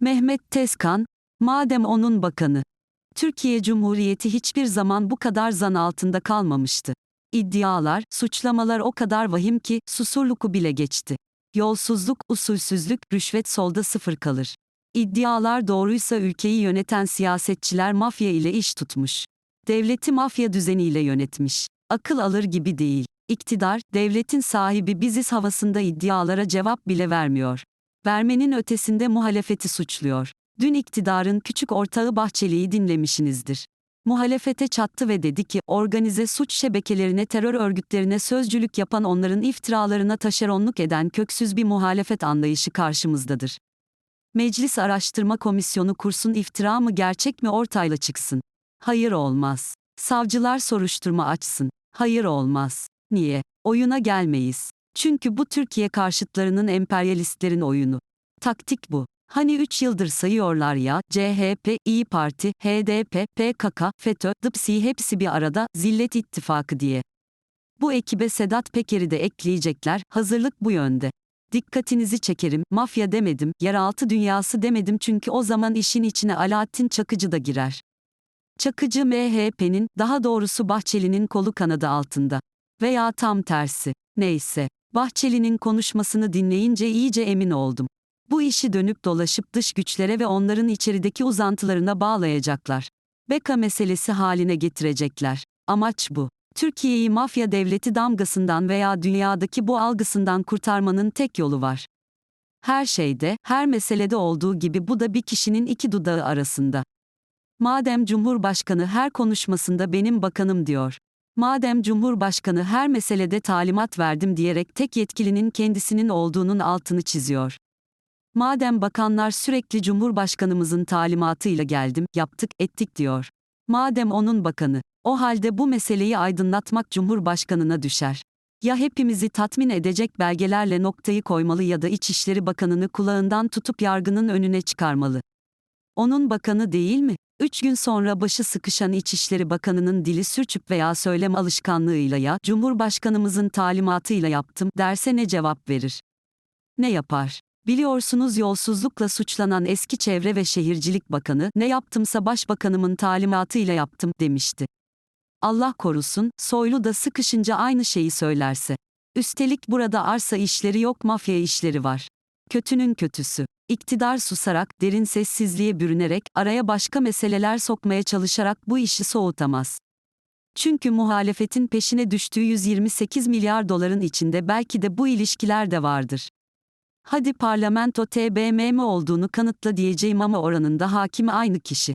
Mehmet Tezkan, madem onun bakanı. Türkiye Cumhuriyeti hiçbir zaman bu kadar zan altında kalmamıştı. İddialar, suçlamalar o kadar vahim ki susurluku bile geçti. Yolsuzluk, usulsüzlük, rüşvet solda sıfır kalır. İddialar doğruysa ülkeyi yöneten siyasetçiler mafya ile iş tutmuş. Devleti mafya düzeniyle yönetmiş. Akıl alır gibi değil. İktidar, devletin sahibi biziz havasında iddialara cevap bile vermiyor. Vermenin ötesinde muhalefeti suçluyor. Dün iktidarın küçük ortağı Bahçeli'yi dinlemişsinizdir. Muhalefete çattı ve dedi ki, organize suç şebekelerine, terör örgütlerine sözcülük yapan onların iftiralarına taşeronluk eden köksüz bir muhalefet anlayışı karşımızdadır. Meclis Araştırma Komisyonu kursun iftira mı gerçek mi ortayla çıksın. Hayır olmaz. Savcılar soruşturma açsın. Hayır olmaz. Niye? Oyuna gelmeyiz. Çünkü bu Türkiye karşıtlarının emperyalistlerin oyunu. Taktik bu. Hani 3 yıldır sayıyorlar ya, CHP, İyi Parti, HDP, PKK, FETÖ, DPSİ hepsi bir arada, Zillet İttifakı diye. Bu ekibe Sedat Peker'i de ekleyecekler, hazırlık bu yönde. Dikkatinizi çekerim, mafya demedim, yeraltı dünyası demedim çünkü o zaman işin içine Alaaddin Çakıcı da girer. Çakıcı MHP'nin, daha doğrusu Bahçeli'nin kolu kanadı altında. Veya tam tersi. Neyse. Bahçeli'nin konuşmasını dinleyince iyice emin oldum. Bu işi dönüp dolaşıp dış güçlere ve onların içerideki uzantılarına bağlayacaklar. Beka meselesi haline getirecekler. Amaç bu. Türkiye'yi mafya devleti damgasından veya dünyadaki bu algısından kurtarmanın tek yolu var. Her şeyde, her meselede olduğu gibi bu da bir kişinin iki dudağı arasında. Madem Cumhurbaşkanı her konuşmasında benim bakanım diyor. Madem Cumhurbaşkanı her meselede talimat verdim diyerek tek yetkilinin kendisinin olduğunun altını çiziyor. Madem bakanlar sürekli Cumhurbaşkanımızın talimatıyla geldim, yaptık, ettik diyor. Madem onun bakanı, o halde bu meseleyi aydınlatmak Cumhurbaşkanına düşer. Ya hepimizi tatmin edecek belgelerle noktayı koymalı ya da İçişleri Bakanını kulağından tutup yargının önüne çıkarmalı. Onun bakanı değil mi? Üç gün sonra başı sıkışan İçişleri Bakanı'nın dili sürçüp veya söylem alışkanlığıyla ya Cumhurbaşkanımızın talimatıyla yaptım derse ne cevap verir? Ne yapar? Biliyorsunuz yolsuzlukla suçlanan eski Çevre ve Şehircilik Bakanı, ne yaptımsa başbakanımın talimatıyla yaptım demişti. Allah korusun, Soylu da sıkışınca aynı şeyi söylerse. Üstelik burada arsa işleri yok mafya işleri var. Kötünün kötüsü. İktidar susarak, derin sessizliğe bürünerek, araya başka meseleler sokmaya çalışarak bu işi soğutamaz. Çünkü muhalefetin peşine düştüğü 128 milyar doların içinde belki de bu ilişkiler de vardır. Hadi parlamento TBMM olduğunu kanıtla diyeceğim ama oranında hakimi aynı kişi.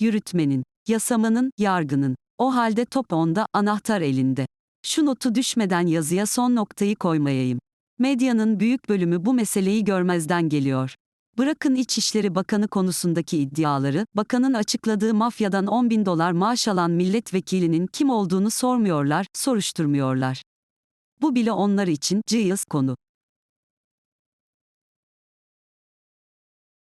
Yürütmenin, yasamanın, yargının. O halde top onda, anahtar elinde. Şu notu düşmeden yazıya son noktayı koymayayım. Medyanın büyük bölümü bu meseleyi görmezden geliyor. Bırakın İçişleri Bakanı konusundaki iddiaları, bakanın açıkladığı mafyadan 10 bin dolar maaş alan milletvekilinin kim olduğunu sormuyorlar, soruşturmuyorlar. Bu bile onlar için cıyız konu.